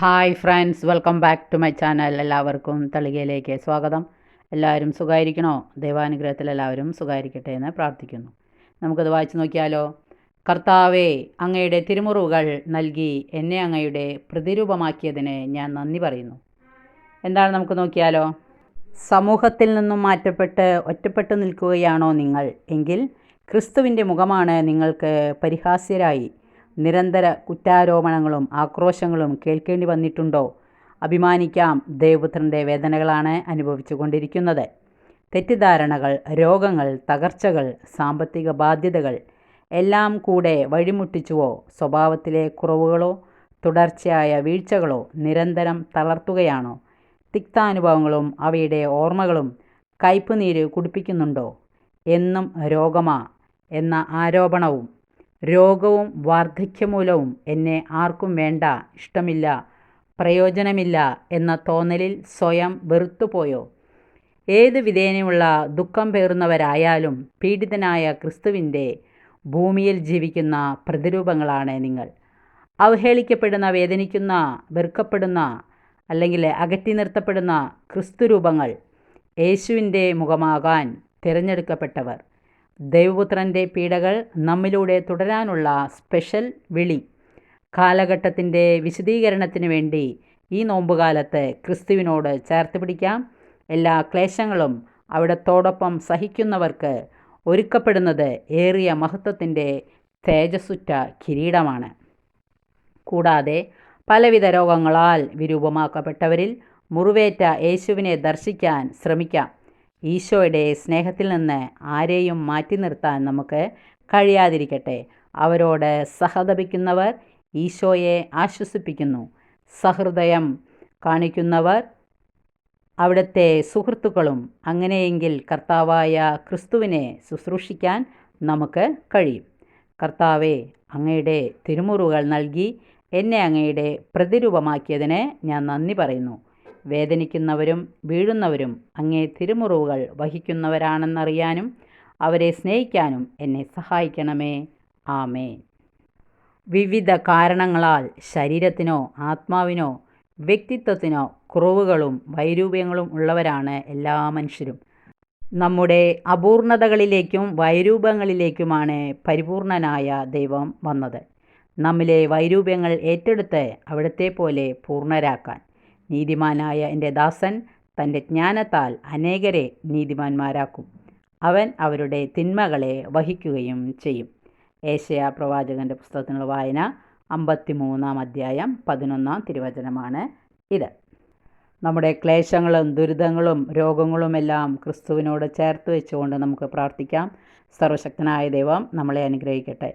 Hi friends welcome back to my channel എല്ലാവർക്കും തളികയിലേക്ക് സ്വാഗതം. എല്ലാവരും സുഖമായിരിക്കണോ ദൈവാനുഗ്രഹത്തിൽ എല്ലാവരും സുഖമായിരിക്കട്ടെ എന്ന് പ്രാർത്ഥിക്കുന്നു. നമുക്കത് വായിച്ചു നോക്കിയാലോ? കർത്താവേ അങ്ങയുടെ തിരുമുറിവുകൾ നൽകി എന്നെ അങ്ങയുടെ പ്രതിരൂപമാക്കിയതിന് ഞാൻ നന്ദി പറയുന്നു. എന്താണ് നമുക്ക് നോക്കിയാലോ? സമൂഹത്തിൽ നിന്നും മാറ്റപ്പെട്ട് ഒറ്റപ്പെട്ടു നിൽക്കുകയാണോ നിങ്ങൾ? എങ്കിൽ ക്രിസ്തുവിന്റെ മുഖമാണ് നിങ്ങൾക്ക് പരിഹാസ്യരായി നിരന്തര കുറ്റാരോപണങ്ങളും ആക്രോശങ്ങളും കേൾക്കേണ്ടി വന്നിട്ടുണ്ടോ? അഭിമാനിക്കാം ദേവപുത്രന്റെ വേദനകളാണ് അനുഭവിച്ചു കൊണ്ടിരിക്കുന്നത് തെറ്റിദ്ധാരണകൾ രോഗങ്ങൾ തകർച്ചകൾ സാമ്പത്തിക ബാധ്യതകൾ എല്ലാം കൂടെ വഴിമുട്ടിച്ചുവോ? സ്വഭാവത്തിലെ കുറവുകളോ തുടർച്ചയായ വീഴ്ചകളോ നിരന്തരം തളർത്തുകയാണോ? തിക്താനുഭവങ്ങളും അവയുടെ ഓർമ്മകളും കയ്പുനീര് കുടിപ്പിക്കുന്നുണ്ടോ? എന്നും രോഗമാ എന്ന ആരോപണവും രോഗവും വാർദ്ധക്യമൂലവും എന്നെ ആർക്കും വേണ്ട ഇഷ്ടമില്ല പ്രയോജനമില്ല എന്ന തോന്നലിൽ സ്വയം വെറുത്തുപോയോ? ഏത് വിധേനയുള്ള ദുഃഖം പേറുന്നവരായാലും പീഡിതനായ ക്രിസ്തുവിന്റെ ഭൂമിയിൽ ജീവിക്കുന്ന പ്രതിരൂപങ്ങളാണ് നിങ്ങൾ. അവഹേളിക്കപ്പെടുന്ന വേദനിക്കുന്ന വെറുക്കപ്പെടുന്ന അല്ലെങ്കിൽ അകറ്റി നിർത്തപ്പെടുന്ന ക്രിസ്തുരൂപങ്ങൾ യേശുവിന്റെ മുഖമാകാൻ തിരഞ്ഞെടുക്കപ്പെട്ടവർ. ദൈവപുത്രന്റെ പീഡകൾ നമ്മിലൂടെ തുടരാനുള്ള സ്പെഷ്യൽ വിളി. കാലഘട്ടത്തിന്റെ വിശദീകരണത്തിന് വേണ്ടി ഈ നോമ്പുകാലത്ത് ക്രിസ്തുവിനോട് ചേർത്ത് പിടിക്കാം. എല്ലാ ക്ലേശങ്ങളും അവിടത്തോടൊപ്പം സഹിക്കുന്നവർക്ക് ഒരുക്കപ്പെടുന്നത് ഏറിയ മഹത്വത്തിന്റെ തേജസ്സുറ്റ കിരീടമാണ്. കൂടാതെ പലവിധ രോഗങ്ങളാൽ വിരൂപമാക്കപ്പെട്ടവരിൽ മുറിവേറ്റ യേശുവിനെ ദർശിക്കാൻ ശ്രമിക്കാം. ഈശോയുടെ സ്നേഹത്തിൽ നിന്ന് ആരെയും മാറ്റി നിർത്താൻ നമുക്ക് കഴിയാതിരിക്കട്ടെ. അവരോട് സഹതപിക്കുന്നവർ ഈശോയെ ആശ്വസിപ്പിക്കുന്നു. സഹൃദയം കാണിക്കുന്നവർ അവിടുത്തെ സുഹൃത്തുക്കളും അങ്ങനെയെങ്കിൽ കർത്താവായ ക്രിസ്തുവിനെ ശുശ്രൂഷിക്കാൻ നമുക്ക് കഴിയും. കർത്താവെ അങ്ങയുടെ തിരുമുറുകൾ നൽകി എന്നെ അങ്ങയുടെ പ്രതിരൂപമാക്കിയതിന് ഞാൻ നന്ദി പറയുന്നു. വേദനിക്കുന്നവരും വീഴുന്നവരും അങ്ങേ തിരുമുറിവുകൾ വഹിക്കുന്നവരാണെന്നറിയാനും അവരെ സ്നേഹിക്കാനും എന്നെ സഹായിക്കണമേ. ആമേ വിവിധ കാരണങ്ങളാൽ ശരീരത്തിനോ ആത്മാവിനോ വ്യക്തിത്വത്തിനോ കുറവുകളും വൈരൂപ്യങ്ങളും ഉള്ളവരാണ് എല്ലാ മനുഷ്യരും. നമ്മുടെ അപൂർണതകളിലേക്കും വൈരൂപങ്ങളിലേക്കുമാണ് പരിപൂർണനായ ദൈവം വന്നത്. നമ്മിലെ വൈരൂപ്യങ്ങൾ ഏറ്റെടുത്ത് അവിടത്തെ പോലെ പൂർണരാക്കാൻ നീതിമാനായ എന്റെ ദാസൻ തന്റെ ജ്ഞാനത്താൽ അനേകരെ നീതിമാന്മാരാക്കും. അവൻ അവരുടെ തിന്മകളെ വഹിക്കുകയും ചെയ്യും. ഏഷ്യ പ്രവാചകന്റെ പുസ്തകത്തിനുള്ള വായന അമ്പത്തി മൂന്നാം അധ്യായം പതിനൊന്നാം തിരുവചനമാണ് ഇത്. നമ്മുടെ ക്ലേശങ്ങളും ദുരിതങ്ങളും രോഗങ്ങളുമെല്ലാം ക്രിസ്തുവിനോട് ചേർത്ത് വെച്ചുകൊണ്ട് നമുക്ക് പ്രാർത്ഥിക്കാം. സർവശക്തനായ ദൈവം നമ്മളെ അനുഗ്രഹിക്കട്ടെ.